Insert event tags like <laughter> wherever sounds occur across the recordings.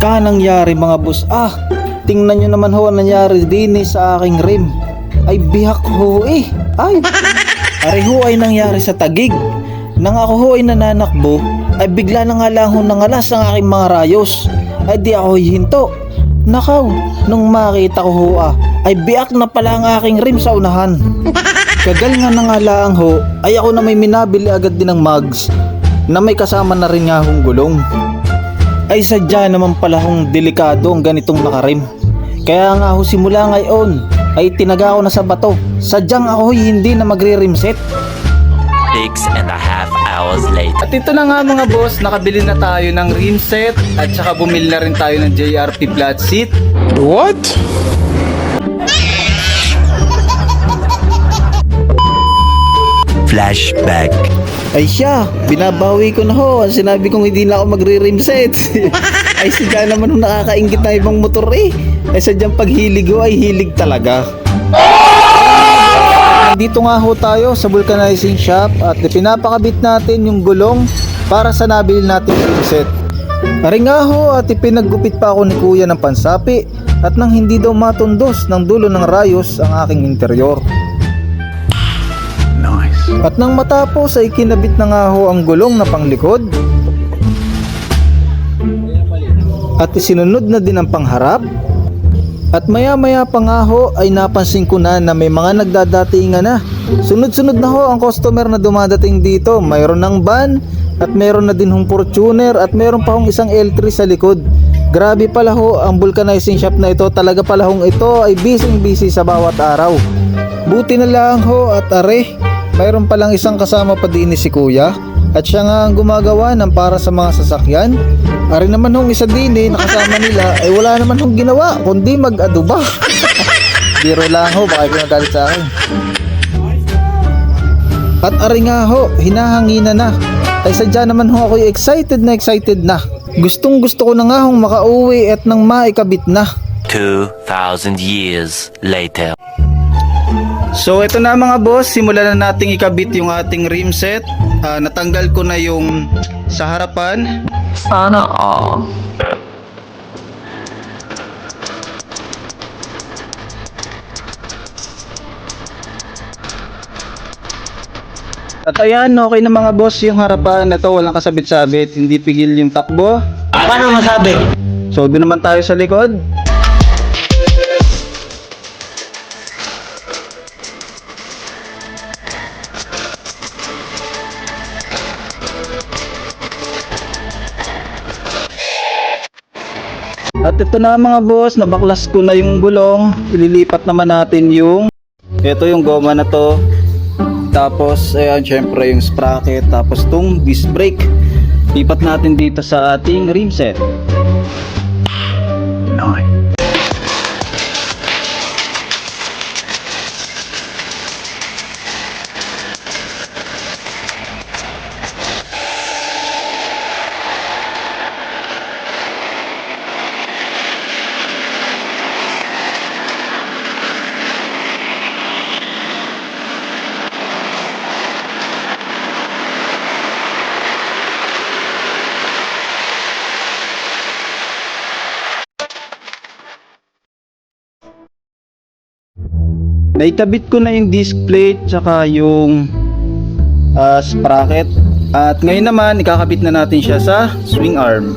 Ka nangyari mga boss. Ah, tingnan nyo naman ho ang nangyari din eh sa aking rim. Ay bihak ho eh. Ay. Ari ho ay nangyari sa tagig. Nang ako ho ay nananakbo, ay bigla na nga lang ho nangalas ang aking mga rayos. Ay di ako hinto. Nakaw, nung makita ko ho ah, ay biak na pala ang aking rim sa unahan. Kagal nga na nga lang ho, ay ako na may minabili agad din ng mugs na may kasama na rin nga hong gulong. Ay sadya naman pala hong delikado ang ganitong nakarim. Kaya nga ho simula ngayon ay tinaga ko na sa bato. Sadyang ako hindi na magre-rim set. Six and a half hours later. At ito na nga mga boss, nakabili na tayo ng rim set at saka bumili na rin tayo ng JRP flat seat. What? Flashback. Ay siya, binabawi ko na ho. Ang Sinabi kong hindi na ako magre-rim set. <laughs> ay sadya naman ho nakakaingit na ibang motor eh. Ay sadyang paghilig ko ay hilig talaga. Dito nga ho tayo sa vulcanizing shop at pinapakabit natin yung gulong para sa nabili nating rim set. Ari nga ho at ipinaggupit pa ako ni kuya ng pansapi at nang hindi daw matundos ng dulo ng rayos ang aking interior. At nang matapos ay kinabit na nga ho ang gulong na panglikod. At isinunod na din ang pangharap. At maya maya pa nga ho ay napansin ko na na may mga nagdadatingan na. Sunod-sunod na ho ang customer na dumadating dito. Mayroon ng van at mayroon na din hong Fortuner at mayroon pa hong isang L3 sa likod. Grabe pala ho ang vulcanizing shop na ito. Talaga pala hong ito ay busy busy sa bawat araw. Buti na lang ho at are, mayroon palang isang kasama pa din ni si kuya at siya nga ang gumagawa ng para sa mga sasakyan. Ari naman hong isa din eh, nakasama nila ay wala naman hong ginawa kundi mag-aduba. <laughs> Biro lang ho, baka ikaw nagalit sa akin. At ari nga ho, hinahangina na. Ay sadya naman ho ako excited na excited na. Gustong gusto ko na nga hong makauwi at nang maikabit na. Two thousand years later. So ito na mga boss, simulan na nating ikabit yung ating rim set. Ah, natanggal ko na yung sa harapan. Sana all. At ayan, okay na mga boss yung harapan. Ito walang kasabit-sabit, hindi pigil yung takbo. Paano masabi? So doon naman tayo sa likod. At ito na mga boss, nabaklas ko na yung gulong. Ililipat naman natin yung ito yung goma na to. Tapos ayan syempre yung sprocket tapos tong disc brake. Lipat natin dito sa ating rim set. Naikabit ko na yung disc plate tsaka yung ah, sprocket. At ngayon naman, ikakabit na natin siya sa swing arm.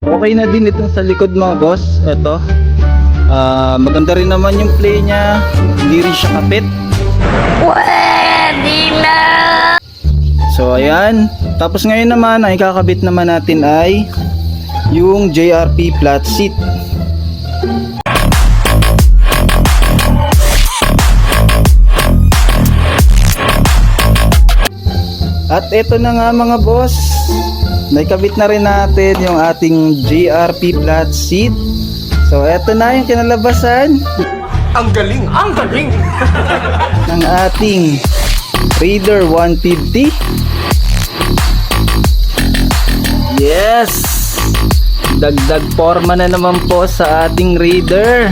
Okay na din ito sa likod mga boss. Ito. Ah, maganda rin naman yung play niya. Hindi rin siya kapit. Pwede na! So ayan. Tapos ngayon naman, ang ikakabit naman natin ay yung JRP flat seat. At ito na nga mga boss. Naikabit na rin natin yung ating JRP flat seat. So eto na yung kinalabasan. Ang galing, ang galing! <laughs> ng ating Raider 150. Yes! Dagdag forma na naman po sa ating Raider.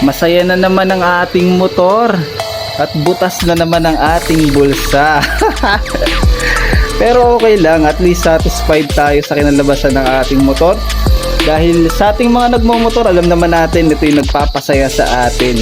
Masaya na naman ang ating motor at butas na naman ang ating bulsa. <laughs> Pero okay lang, at least satisfied tayo sa kinalabasan ng ating motor. Dahil sa ating mga nagmumotor, alam naman natin ito yung nagpapasaya sa atin.